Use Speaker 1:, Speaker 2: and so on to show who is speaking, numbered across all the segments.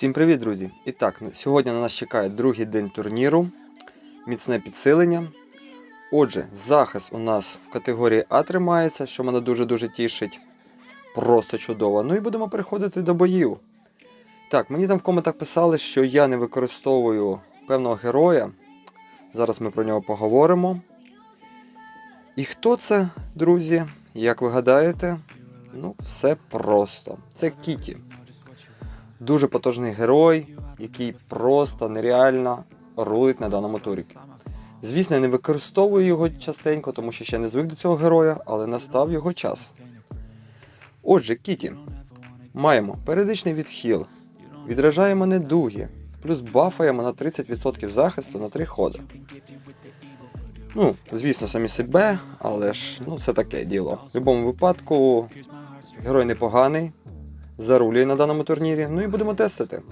Speaker 1: Всім привіт, друзі! І так, сьогодні на нас чекає другий день турніру, міцне підсилення. Отже, захист у нас в категорії А тримається, що мене дуже-дуже тішить. Просто чудово. Ну і будемо переходити до боїв. Так, мені там в коментах писали, що я не використовую певного героя. Зараз ми про нього поговоримо. І хто це, друзі? Як ви гадаєте? Ну, все просто. Це Кіті. Дуже потужний герой, який просто нереально рулить на даному турі. Звісно, я не використовую його частенько, тому що ще не звик до цього героя, але настав його час. Отже, Кіті. Маємо періодичний відхил, відражаємо недуги, плюс бафаємо на 30% захисту на 3 ходи. Ну, звісно, самі себе, але ж ну, це таке діло. В будь-якому випадку герой непоганий, зарулює на даному турнірі. Ну і будемо тестити.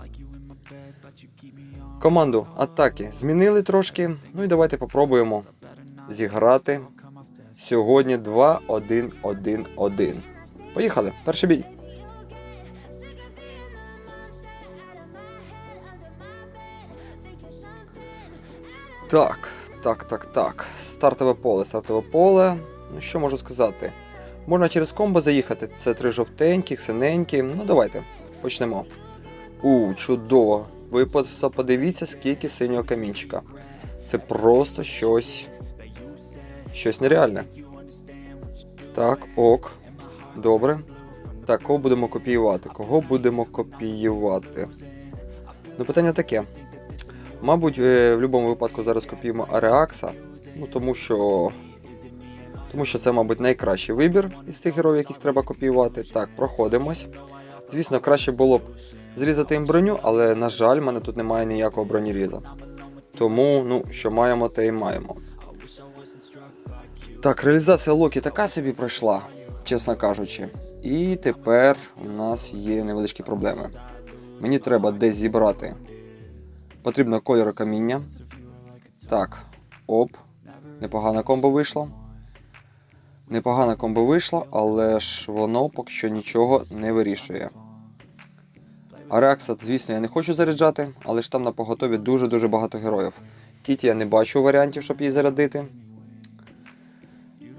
Speaker 1: Команду атаки змінили трошки. Ну і давайте попробуємо зіграти сьогодні 2-1-1-1. Поїхали, перший бій. Так, так, так, так. Стартове поле, стартове поле. Ну що можу сказати? Можна через комбо заїхати. Це три жовтенькі, синенькі. Ну давайте, почнемо. У, чудово. Ви подивіться, скільки синього камінчика. Це просто щось. Щось нереальне. Так, ок. Добре. Так, кого будемо копіювати? Кого будемо копіювати? Ну, питання таке. Мабуть, е, в будь-якому випадку зараз копіюємо Ареакса. Ну, тому що. Тому що це, мабуть, найкращий вибір із цих героїв, яких треба копіювати. Так, проходимось. Звісно, краще було б зрізати їм броню, але, на жаль, в мене тут немає ніякого броніріза. Тому, ну, що маємо, те і маємо. Так, реалізація Локі така собі пройшла, чесно кажучи. І тепер у нас є невеличкі проблеми. Мені треба десь зібрати. Потрібно кольору каміння. Так, оп. Непогана комбо вийшло. Непогана комбо вийшло, але ж воно поки що нічого не вирішує. Арекса, звісно, я не хочу заряджати, але ж там на поготові дуже-дуже багато героїв. Кіті я не бачу варіантів, щоб її зарядити.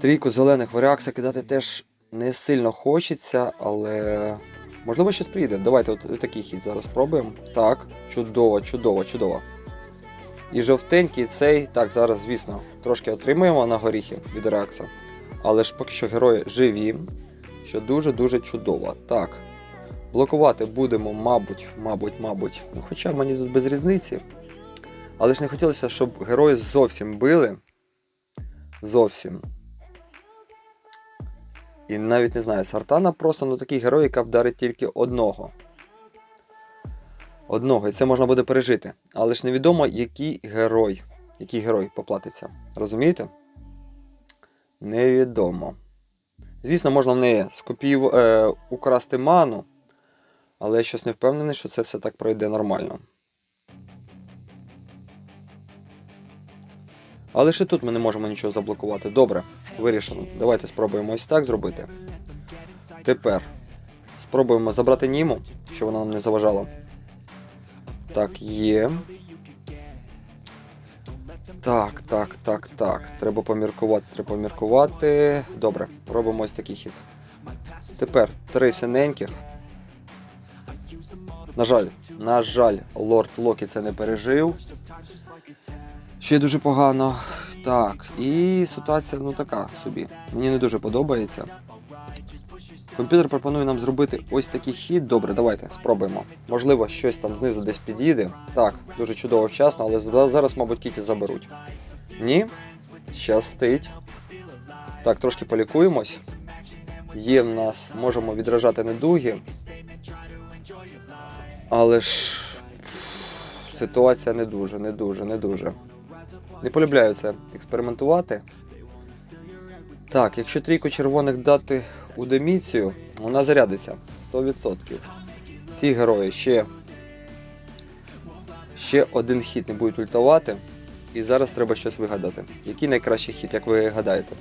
Speaker 1: Трійку зелених в Арекса кидати теж не сильно хочеться, але. Можливо, щось прийде. Давайте от, от такий хід зараз спробуємо. Так, чудово, чудово, чудово. І жовтенький цей. Так, зараз, звісно, трошки отримуємо на горіхи від Рекса. Але ж поки що герої живі, що дуже-дуже чудово. Так. Блокувати будемо, мабуть, мабуть, мабуть. Ну, хоча мені тут без різниці. Але ж не хотілося, щоб герої зовсім били. Зовсім. І навіть не знаю, Сартана просто ну, такий герой, яка вдарить тільки одного. Одного, і це можна буде пережити. Але ж невідомо, який герой. Який герой поплатиться. Розумієте? Невідомо. Звісно, можна в неї скопію... е, украсти ману, але я щось не впевнений, що це все так пройде нормально. Але ще тут ми не можемо нічого заблокувати. Добре, вирішено. Давайте спробуємо ось так зробити. Тепер спробуємо забрати Німу, щоб вона нам не заважала. Так, є. Так, так, так, так. Треба поміркувати, треба поміркувати. Добре, робимо ось такий хід. Тепер три синеньких. На жаль, на жаль, лорд Локі це не пережив. Ще дуже погано. Так, і ситуація ну така собі. Мені не дуже подобається. Комп'ютер пропонує нам зробити ось такий хід. Добре, давайте спробуємо. Можливо, щось там знизу десь під'їде. Так, дуже чудово вчасно, але зараз, мабуть, кіті заберуть. Ні? Щастить. Так, трошки полікуємось. Є в нас, можемо відражати недуги. Але ж ситуація не дуже, не дуже, не дуже. Не полюбляю це експериментувати. Так, якщо трійку червоних дати у деміцію, вона зарядиться 100%. Ці герої ще, ще один хід не будуть ультувати. І зараз треба щось вигадати. Який найкращий хід, як ви гадаєте?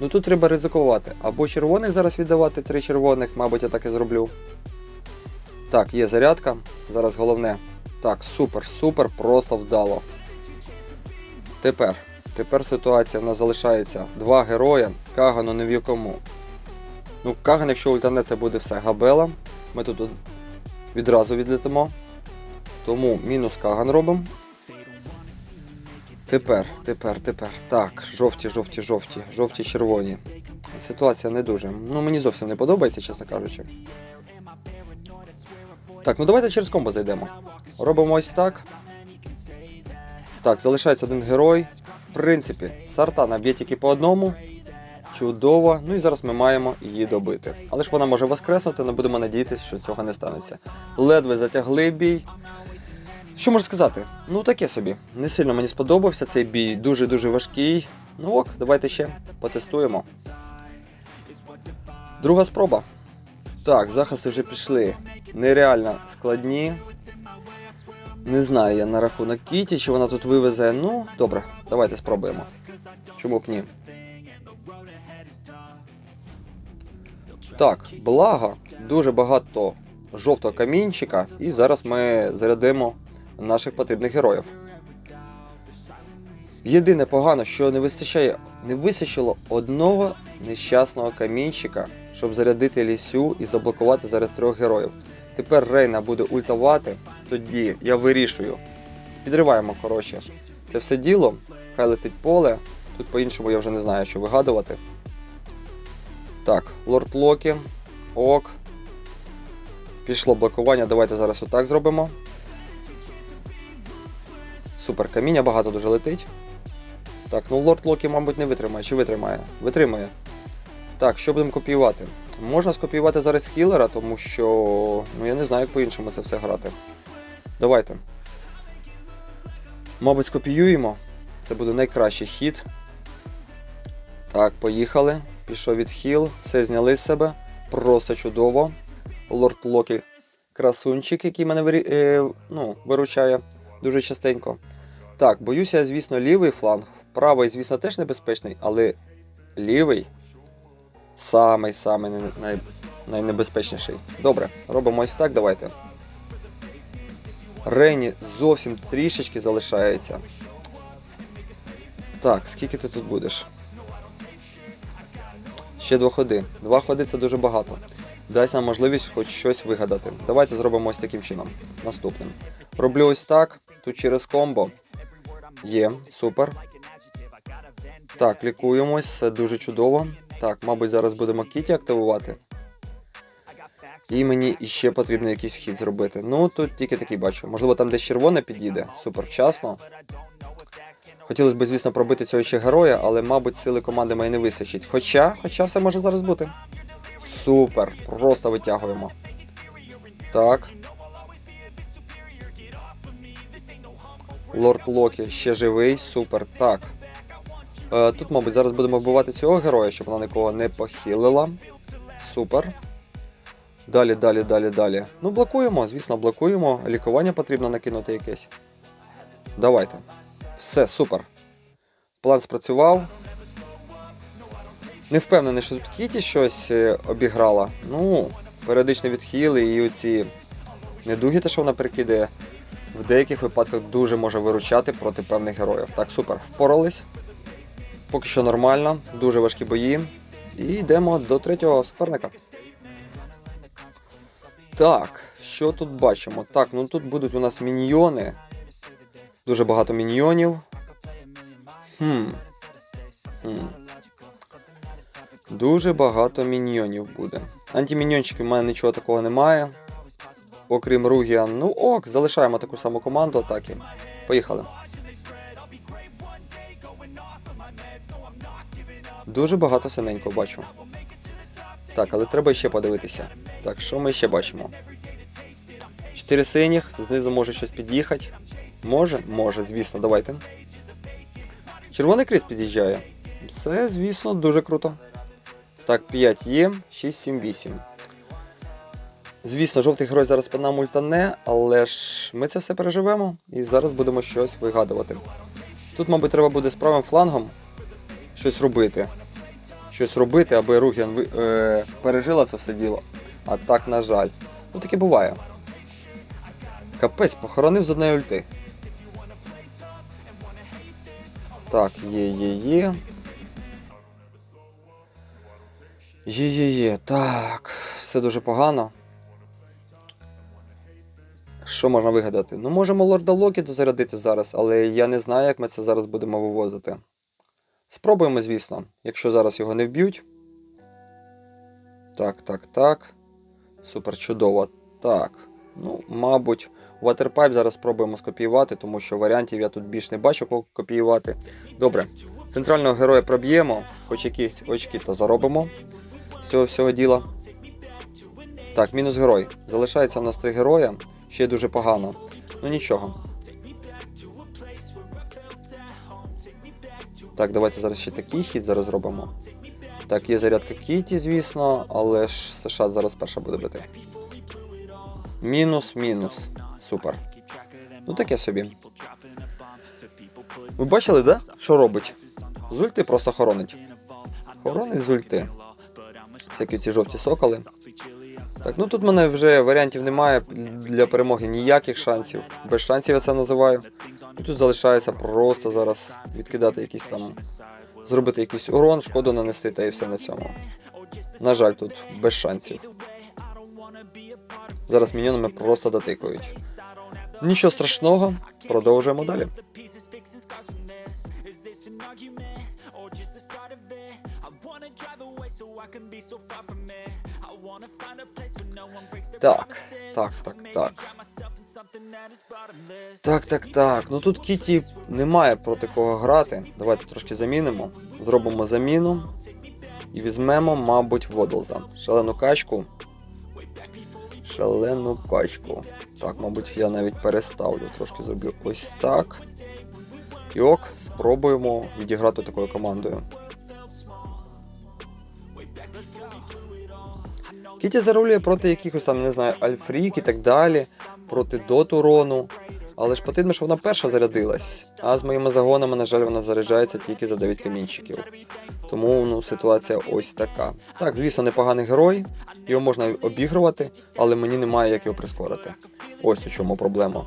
Speaker 1: Ну тут треба ризикувати. Або червоних зараз віддавати, три червоних, мабуть, я так і зроблю. Так, є зарядка. Зараз головне. Так, супер, супер, просто вдало. Тепер. Тепер ситуація в нас залишається два герої. Кагану не в якому. Ну, Каган, якщо ультане, це буде все габела. Ми тут відразу відлетимо. Тому мінус Каган робимо. Тепер, тепер, тепер. Так, жовті, жовті, жовті, жовті, червоні. Ситуація не дуже. Ну, мені зовсім не подобається, чесно кажучи. Так, ну давайте через комбо зайдемо. Робимо ось так. Так, залишається один герой. В принципі, Сартана б'є тільки по одному. Чудово. Ну і зараз ми маємо її добити. Але ж вона може воскреснути, але будемо надіятися, що цього не станеться. Ледве затягли бій. Що можу сказати? Ну таке собі. Не сильно мені сподобався цей бій, дуже-дуже важкий. Ну ок, давайте ще потестуємо. Друга спроба. Так, захисти вже пішли. Нереально складні. Не знаю я на рахунок Кіті, чи вона тут вивезе. Ну, добре, давайте спробуємо. Чому б ні? Так, благо, дуже багато жовтого камінчика, і зараз ми зарядимо наших потрібних героїв. Єдине погано, що не вистачає, не вистачило одного нещасного камінчика, щоб зарядити лісю і заблокувати зараз трьох героїв. Тепер Рейна буде ультавати, тоді я вирішую. Підриваємо, коротше, це все діло. Хай летить поле. Тут по-іншому я вже не знаю, що вигадувати. Так, лорд Локі. Ок. Пішло блокування. Давайте зараз отак зробимо. Супер, каміння багато дуже летить. Так, ну лорд Локі, мабуть, не витримає. Чи витримає? Витримує. Так, що будемо копіювати? Можна скопіювати зараз хілера, тому що. Ну я не знаю, як по-іншому це все грати. Давайте. Мабуть, скопіюємо. Це буде найкращий хід. Так, поїхали. Пішов від хіл, все зняли з себе. Просто чудово. Лорд Локі красунчик, який мене вирі... е, ну, виручає дуже частенько. Так, боюся, звісно, лівий фланг. Правий, звісно, теж небезпечний, але лівий самий самий най... най... найнебезпечніший. Добре, робимо ось так, давайте. Рені зовсім трішечки залишається. Так, скільки ти тут будеш? Ще два ходи. Два ходи це дуже багато. Дасть нам можливість хоч щось вигадати. Давайте зробимо ось таким чином. Наступним. Роблю ось так. Тут через комбо. Є, супер. Так, лікуємось, це дуже чудово. Так, мабуть, зараз будемо кіті активувати. І мені іще потрібно якийсь хід зробити. Ну, тут тільки такий бачу. Можливо, там десь червоне підійде. Супер вчасно. Хотілося б, звісно, пробити цього ще героя, але, мабуть, сили команди моєї не вистачить. Хоча, хоча все може зараз бути. Супер, просто витягуємо. Так. Лорд Локі ще живий, супер. Так. Е, тут, мабуть, зараз будемо вбивати цього героя, щоб вона нікого не похилила. Супер. Далі, далі, далі, далі. Ну, блокуємо, звісно, блокуємо. Лікування потрібно накинути якесь. Давайте. Все, супер. План спрацював. Не впевнений, що тут Кіті щось е, обіграла. Ну, періодичні відхили і оці недуги, те, що вона перекидає, в деяких випадках дуже може виручати проти певних героїв. Так, супер, впорались. Поки що нормально, дуже важкі бої. І йдемо до третього суперника. Так, що тут бачимо? Так, ну тут будуть у нас міньйони. Дуже багато міньйонів. Хм. Хм. Дуже багато міньйонів буде. Антиміньйончиків в мене нічого такого немає. Окрім Ругіан. Ну ок, залишаємо таку саму команду атаки. Поїхали. Дуже багато синенького бачу. Так, але треба ще подивитися. Так, що ми ще бачимо? Чотири синіх, знизу може щось під'їхати. Може? Може, звісно, давайте. Червоний кріс під'їжджає. Це, звісно, дуже круто. Так, 5 є, 6, 7, 8. Звісно, жовтий герой зараз по нам ультане, але ж ми це все переживемо і зараз будемо щось вигадувати. Тут, мабуть, треба буде з правим флангом щось робити. Щось робити, аби Ругіан ви- е, пережила це все діло. А так, на жаль. Ну таке буває. Капець, похоронив з одної ульти. Так, є, є, є. Є, є, є. Так, все дуже погано. Що можна вигадати? Ну, можемо лорда Локі дозарядити зараз, але я не знаю, як ми це зараз будемо вивозити. Спробуємо, звісно, якщо зараз його не вб'ють. Так, так, так. Супер чудово. Так. Ну, мабуть, Waterpipe зараз спробуємо скопіювати, тому що варіантів я тут більш не бачу копіювати. Добре, центрального героя проб'ємо, хоч якісь очки та заробимо з цього всього діла. Так, мінус герой. Залишається у нас три героя. Ще дуже погано. Ну нічого. Так, давайте зараз ще такий хід зараз зробимо. Так, є зарядка Кіті, звісно, але ж США зараз перша буде бити. Мінус, мінус. Супер. Ну таке собі. Ви бачили, да? Що робить? З ульти просто хоронить. Хоронить з ульти. Всякі ці жовті соколи. Так, ну тут в мене вже варіантів немає для перемоги ніяких шансів. Без шансів я це називаю. І тут залишається просто зараз відкидати якісь там. Зробити якийсь урон, шкоду нанести та і все на цьому. На жаль, тут без шансів. Зараз міньонами просто дотикують. Нічого страшного, продовжуємо далі. Так, так, так, так. Так, так, так. Ну тут Кіті немає проти кого грати. Давайте трошки замінимо. Зробимо заміну. І візьмемо, мабуть, Водлза. Шалену качку. Шалену качку. Так, мабуть, я навіть переставлю. Трошки зроблю ось так. І ок, спробуємо відіграти такою командою. Кіті зарулює проти якихось там, не знаю, Альфрік і так далі, проти Дотурону. Але ж потрібно, щоб вона перша зарядилась. А з моїми загонами, на жаль, вона заряджається тільки за 9 камінчиків. Тому ну, ситуація ось така. Так, звісно, непоганий герой, його можна обігрувати, але мені немає як його прискорити. Ось у чому проблема.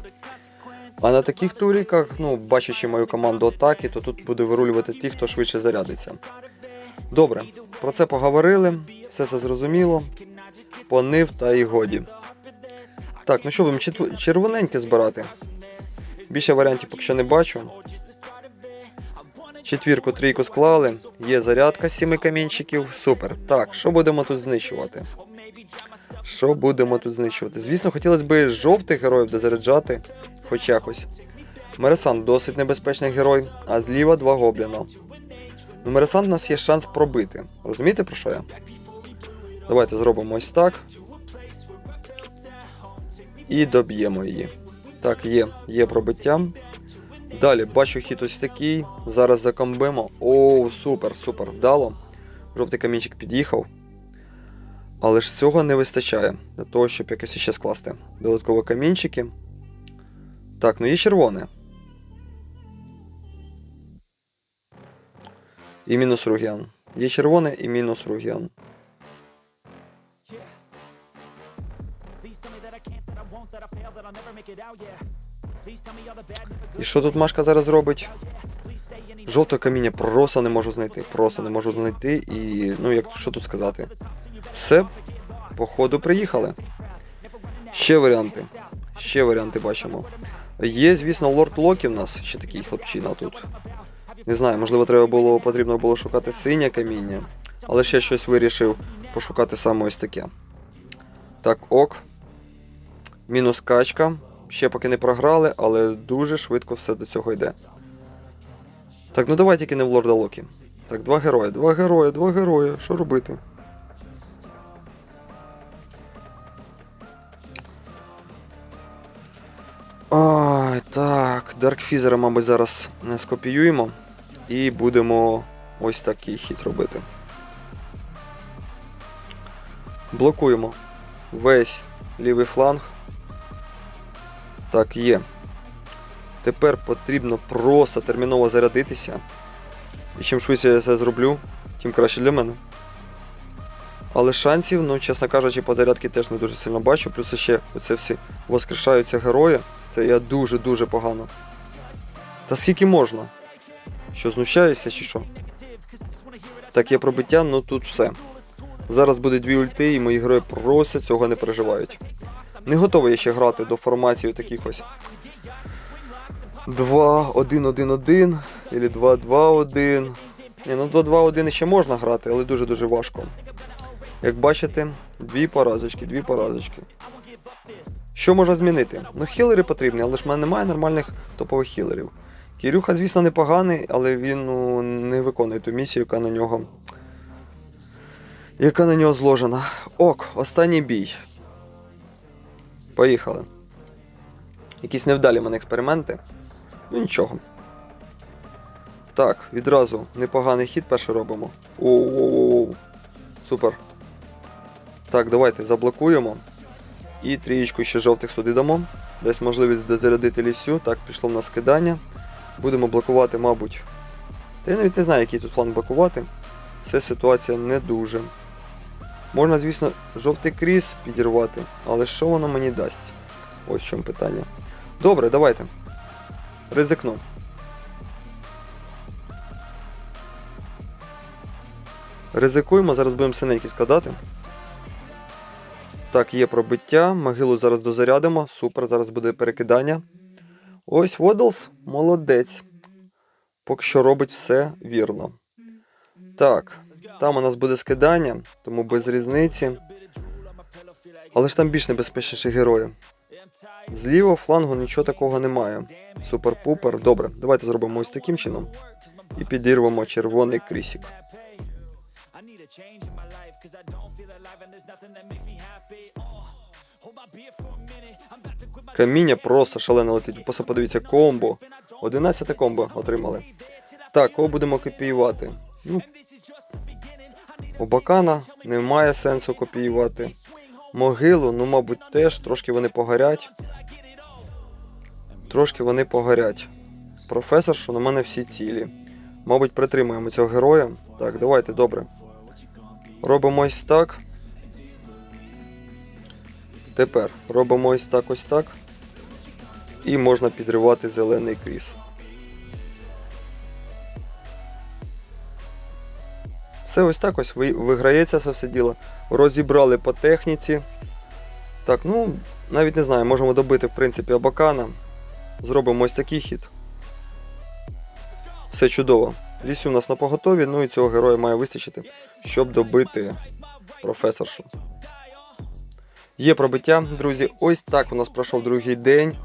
Speaker 1: А на таких туріках, ну, бачачи мою команду атаки, то тут буде вирулювати ті, хто швидше зарядиться. Добре, про це поговорили, все це зрозуміло. Понив та і годі. Так, ну що будемо червоненьке збирати. Більше варіантів поки що не бачу. Четвірку, трійку склали. Є зарядка сіми камінчиків. Супер. Так, що будемо тут знищувати? Що будемо тут знищувати? Звісно, хотілося б жовтих героїв дозаряджати, хоч якось. Мересан досить небезпечний герой, а зліва два гобліна. Ну, Мересан у нас є шанс пробити. Розумієте про що я? Давайте зробимо ось так. І доб'ємо її. Так, є, є пробиття. Далі бачу хід ось такий. Зараз закомбимо. О, супер, супер, вдало. Жовтий камінчик під'їхав. Але ж цього не вистачає для того, щоб якось ще скласти. Додаткові камінчики. Так, ну є червоне. І мінус ругіан. Є червоне і мінус ругіан. І що тут Машка зараз робить? Жовтого каміння просто не можу знайти. Просто не можу знайти. І ну як що тут сказати? Все, походу, приїхали. Ще варіанти. Ще варіанти бачимо. Є, звісно, лорд Локі в нас, ще такий хлопчина тут. Не знаю, можливо, треба було потрібно було шукати синє каміння, але ще щось вирішив пошукати саме ось таке. Так, ок. Мінус качка. Ще поки не програли, але дуже швидко все до цього йде. Так, ну давай тільки в лорда Локі. Так, два герої, два герої, два герої. Що робити? Ой, так, Даркфізера, мабуть, зараз не скопіюємо. І будемо ось такий хід робити. Блокуємо весь лівий фланг. Так, є. Тепер потрібно просто терміново зарядитися. І чим швидше я це зроблю, тим краще для мене. Але шансів, ну, чесно кажучи, по зарядки теж не дуже сильно бачу. Плюс ще оце всі воскрешаються герої. Це я дуже-дуже погано. Та скільки можна? Що, знущаюся чи що? Так, є пробиття, ну тут все. Зараз буде дві ульти, і мої герої просто цього не переживають. Не готовий ще грати до формації таких ось 2-1-1-1 или 2-2-1. Ні, ну 2-2-1 ще можна грати, але дуже-дуже важко. Як бачите, дві поразочки, дві поразочки. Що можна змінити? Ну, хілери потрібні, але ж в мене немає нормальних топових хілерів. Кірюха, звісно, непоганий, але він ну, не виконує ту місію, яка на нього. Яка на нього зложена. Ок, останній бій. Поїхали. Якісь невдалі в мене експерименти. Ну нічого. Так, відразу непоганий хід перший робимо. Оу-оу-оу. Супер. Так, давайте заблокуємо. І трієчку ще жовтих сюди дамо. Десь можливість дозарядити лісю. Так, пішло в нас кидання. Будемо блокувати, мабуть. Та я навіть не знаю, який тут план блокувати. Це ситуація не дуже. Можна, звісно, жовтий кріс підірвати, але що воно мені дасть? Ось в чому питання. Добре, давайте. Ризикну. Ризикуємо, зараз будемо синенькі складати. Так, є пробиття. Могилу зараз дозарядимо. Супер, зараз буде перекидання. Ось Водлс, молодець. Поки що робить все вірно. Так, там у нас буде скидання, тому без різниці. Але ж там більш небезпечніші герої. З лівого флангу нічого такого немає. Супер-пупер. Добре, давайте зробимо ось таким чином. І підірвемо червоний крісік. Каміння просто шалено летить. Просто подивіться, комбо. 11 комбо отримали. Так, кого будемо копіювати? Ну, у Бакана немає сенсу копіювати. Могилу, ну, мабуть, теж трошки вони погорять. Трошки вони погорять. Професор, що на мене всі цілі. Мабуть, притримуємо цього героя. Так, давайте, добре. Робимо ось так. Тепер робимо ось так, ось так. І можна підривати зелений кріс. Все ось так ось виграється це все діло. Розібрали по техніці. Так, ну, навіть не знаю, можемо добити, в принципі, Абакана. Зробимо ось такий хід. Все чудово. Лісю у нас на поготові, ну і цього героя має вистачити, щоб добити професоршу. Є пробиття, друзі. Ось так у нас пройшов другий день.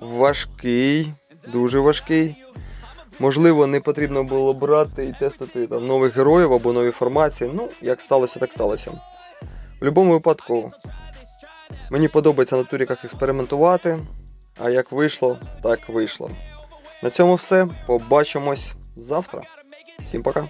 Speaker 1: Важкий, дуже важкий. Можливо, не потрібно було брати і тестити там нових героїв або нові формації. Ну, як сталося, так сталося. В будь-якому випадку мені подобається на туріках експериментувати, а як вийшло, так вийшло. На цьому все. Побачимось завтра. Всім пока.